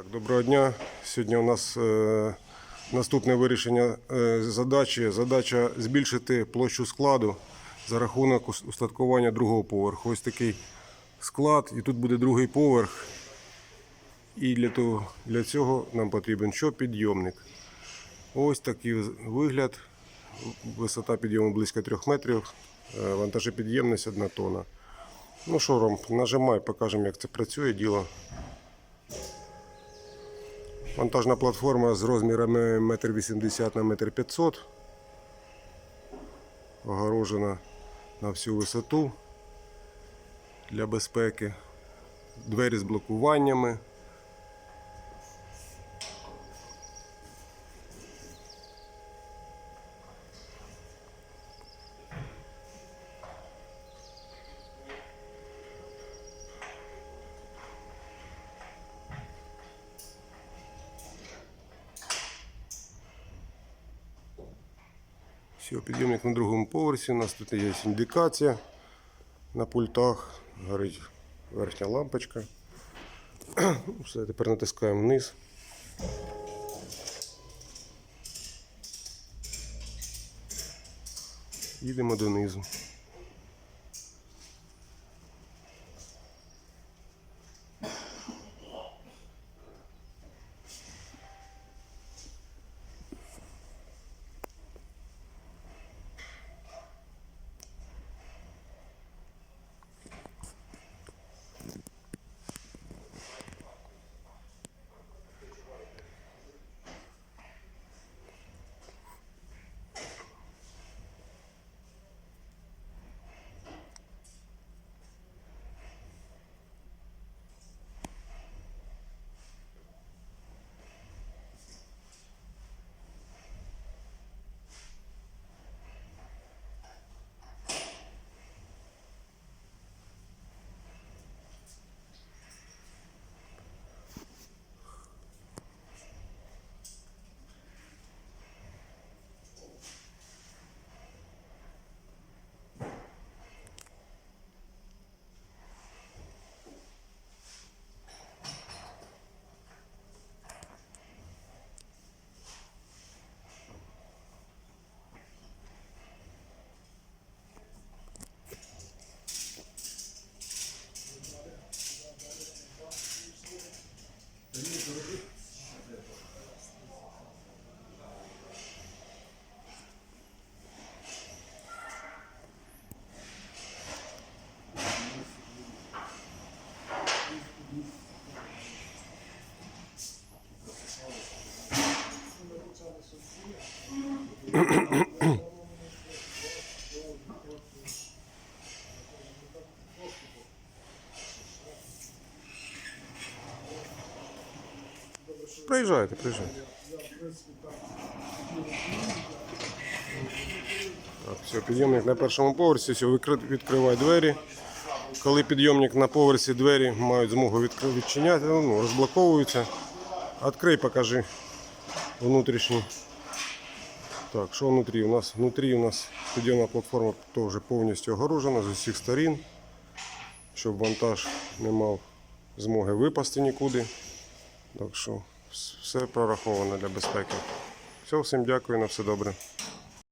Так, доброго дня. Сьогодні у нас е, наступне вирішення е, задачі. Задача збільшити площу складу за рахунок устаткування другого поверху. Ось такий склад, і тут буде другий поверх. І для, того, для цього нам потрібен що? Підйомник. Ось такий вигляд. Висота підйому близько 3 метрів. Е, Вантажопідємність 1 тонна. Ну що, Ром, нажимай, покажемо, як це працює діло. Монтажна платформа з розмірами 1,80 на 1,5 м. Огорожена на всю висоту для безпеки. Двері з блокуваннями. Все, підйомник на другому поверсі. У нас тут є індикація на пультах. Горить верхня лампочка. Ну, Все, тепер натискаємо вниз. Їдемо донизу. Приїжджайте, приїжджайте. Так, все, підйомник на першому поверсі, все, відкривай двері. Коли підйомник на поверсі двері мають змогу відчиняти, ну, розблоковуються. Відкрий, покажи внутрішній. Так, що внутрі? У нас внутрі у нас стадіонна платформа теж повністю огорожена з усіх сторін, щоб вантаж не мав змоги випасти нікуди. Так що все прораховано для безпеки. Все, всім дякую, на все добре.